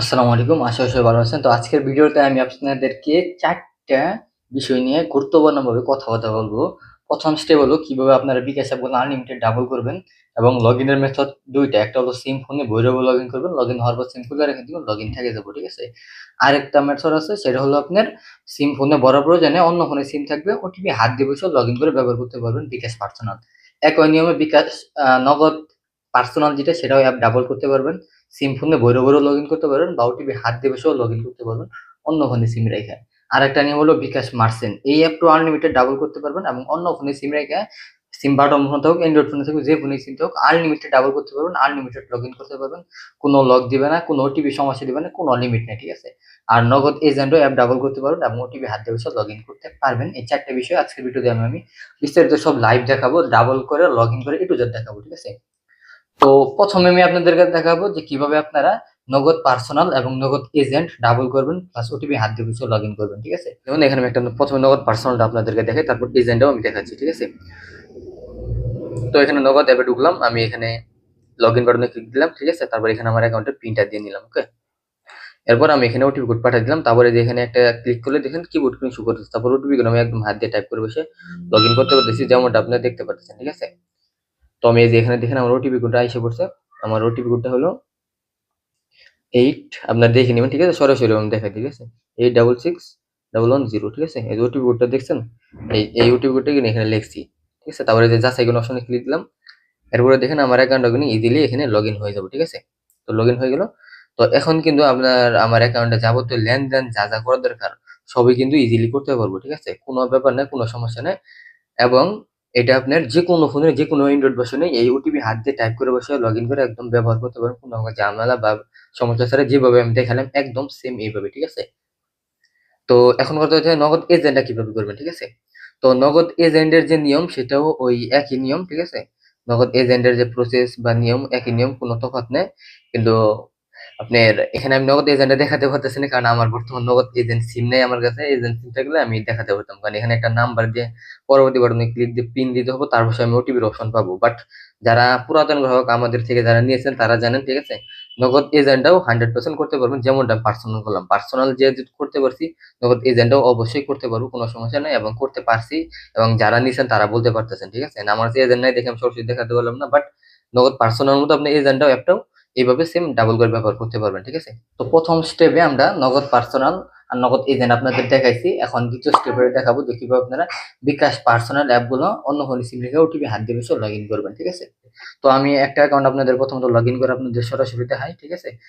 আসসালামু আলাইকুম, আশা করি ভালো আছেন। তো আজকের ভিডিওতে আমি আপনাদেরকে চারটা বিষয় নিয়ে গুরুত্বপূর্ণভাবে কথা কথা বলব। প্রথম স্টেপ হলো কীভাবে আপনারা বিকাশ অ্যাপ আনলিমিটেড ডাবল করবেন এবং লগ ইনের মেথড দুইটা। একটা হলো সিম ফোনে ভৈরবে লগ ইন করবেন লগ ইন হওয়ার পর সিম খুলে রেখে দিবেন লগ ইন থেকে যাব, ঠিক আছে? আরেকটা মেথড আছে, সেটা হলো আপনার সিম ফোনে বড় প্রয়োজনে অন্য ফোনে সিম থাকবে, ওটিপি হাত দিয়ে বসে লগ ইন করে ব্যবহার করতে পারবেন বিকাশ পার্সোনাল। একই নিয়মে বিকাশ নগদ পার্সোনাল যেটা, সেটাও অ্যাপ ডাবল করতে পারবেন। সিম ফোনে বইরে বইরে লগ ইন করতে পারবেন বা ওটিপি হাত দিয়ে বসেও লগ ইন করতে পারবেন। অন্য ফোনে সিম রেখে। আর একটা নিয়ম হলো বিকাশ মার্সেন। এই অ্যাপটা আনলিমিটেড ডাবল করতে পারবেন এবং অন্য ফোনে সিম রেখে সিম বাটন ফোন থাকুক অ্যান্ড্রয়েড ফোনে থাকুক, যে ফোনে সিম থাকুক আনলিমিটেড ডাবল করতে পারবেন আনলিমিটেড লগ ইন করতে পারবেন। কোনো লগ দিবে না, কোনো ওটিপি সমস্যা দিবে না, কোনো লিমিট নেই, ঠিক আছে? আর নগদ এজেন্টও অ্যাপ ডাবল করতে পারবেন এবং ওটিপি হাত দিয়ে লগ ইন করতে পারবেন। এই চারটে বিষয় আজকের ভিডিওতে আমি আমি বিস্তারিত সব লাইভ দেখাবো ডাবল করে লগ ইন করে এটু একটু দেখাবো, ঠিক আছে? তো প্রথমে আমি আপনাদেরকে দেখাবো যে কীভাবে আপনারা নগদ পার্সোনাল এবং নগদ এজেন্ট ডাবল করবেন প্লাস ওটিপি হাত দিয়ে কিছু লগ ইন করবেন, ঠিক আছে? যেমন এখানে আমি একটা প্রথমে নগদ পার্সোনালটা আপনাদেরকে দেখাই, তারপর এজেন্টও আমি দেখাচ্ছি, ঠিক আছে? তো এখানে নগদ অ্যাপে ঢুকলাম, আমি এখানে লগ ইন বাটনে ক্লিক দিলাম, ঠিক আছে? তারপর এখানে আমার অ্যাকাউন্টের পিনটা দিয়ে নিলাম ওকে এরপর আমি এখানে ওটিপি কোড পাঠিয়ে দিলাম, তারপরে যে এখানে একটা ক্লিক করলে দেখেন কিবোর্ড স্ক্রিন শো করতেছে, তারপর ওটিপি আমি একদম হাত দিয়ে টাইপ করে বসে লগ ইন করতে করতেছি, যেমনটা আপনারা দেখতে পাচ্ছেন, ঠিক আছে? তো আমি এই যে এখানে দেখেন আমার ওটিপি কোডটা এসে পড়ছে। আমার ওটিপি কোডটা হলো এইট আপনার দেখে নেবেন, ঠিক আছে? সরাসরি আমি দেখাই, ঠিক আছে? Eight double six double one zero ঠিক আছে? এই ওটিপি কোডটা দেখছেন? এই এই ওটিপি কোডটা কিন্তু এখানে লিখছি, ঠিক আছে? তারপরে যে যাচাই কোনো অপশনে ক্লিক দিলাম। এরপরে দেখেন আমার অ্যাকাউন্টটা কিন্তু ইজিলি এখানে লগ ইন হয়ে যাবে, ঠিক আছে? তো লগ ইন হয়ে গেল। তো এখন কিন্তু আপনার, আমার অ্যাকাউন্টে যাবতীয় লেনদেন যা যা করা দরকার, সবই কিন্তু ইজিলি করতে পারব, ঠিক আছে? কোনো ব্যাপার নেই, কোনো সমস্যা নেই। এবং এটা আপনার যে কোনো ফোনে যে কোনো অ্যান্ড্রয়েড ভার্সনে এই ওটিপি হাত দিয়ে টাইপ করে বসে লগ ইন করে একদম ব্যবহার করতে পারেন কোনো ঝামেলা বা সমস্যা ছাড়া যেভাবে আমি দেখালাম, একদম সেম এইভাবে, ঠিক আছে? তো এখন কথা হচ্ছে নগদ এজেন্টটা কীভাবে করবেন, ঠিক আছে? তো নগদ এজেন্টের যে নিয়ম, সেটাও ওই একই নিয়ম, ঠিক আছে? নগদ এজেন্টের যে প্রসেস বা নিয়ম, একই নিয়ম, কোনো তফাৎ নেই। কিন্তু আপনার এখানে আমি নগদ এজেন্টে দেখাতে পারতেছি না, কারণ আমার বর্তমান নগদ এজেন্ট সিম নেই আমার কাছে। এজেন্ট সিম থাকলে আমি দেখাতে পারতাম। কারণ এখানে একটা নাম্বার দিয়ে পরবর্তী বাটনে ক্লিক দিয়ে পিন দিতে হবে, তারপর আমি ওটিপির অপশন পাবো। বাট যারা পুরাতন গ্রাহক, আমাদের থেকে যারা নিয়েছেন, তারা জানেন, ঠিক আছে? নগদ এজেন্টটাও হান্ড্রেড পার্সেন্ট করতে পারবেন, যেমনটা পার্সোনাল করলাম। পার্সোনাল যে করতে পারছি, নগদ এজেন্টটাও অবশ্যই করতে পারব, কোনো সমস্যা নেই, এবং করতে পারছি, এবং যারা নিয়েছেন তারা বলতে পারতেছেন, ঠিক আছে? আমার এজেন্ট নাই দেখে আমি সরাসরি দেখাতে পারলাম না বাট নগদ পার্সোনাল মতো আপনি এজেন্টটাও অ্যাপটাও এইভাবে সেম ডাবল করে ব্যবহার করতে পারবেন, ঠিক আছে? তো প্রথম স্টেপে আমরা নগদ পার্সোনাল আর নগদ এজেন্ট আপনাদের দেখাইছি। এখন দ্বিতীয় স্টেপে দেখাবো যে আপনারা বিকাশ পার্সোনাল অ্যাপগুলো অন্য হলে সিম রেখে ওটিপি হাত দিয়ে লগ ইন করবেন, ঠিক আছে? তো আমি একটা অ্যাকাউন্ট আপনাদের প্রথমত লগ ইন করে আপনাদের সরাসরি দেখাই, ঠিক আছে?